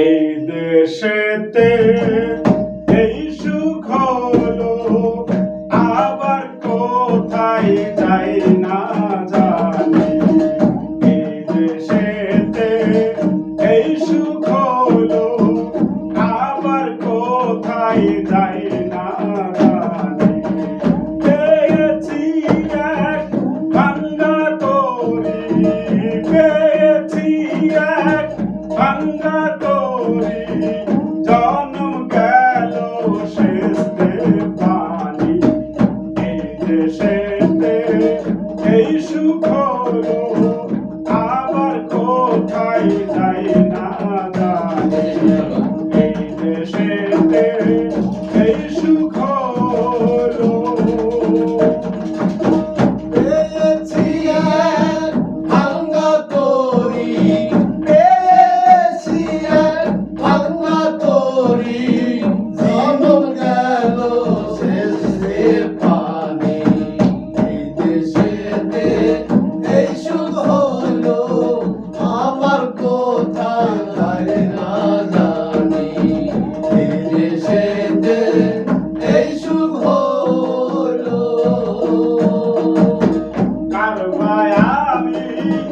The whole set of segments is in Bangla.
এই দেশেতে কোথায় যাই না কার ভাই আমি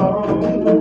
song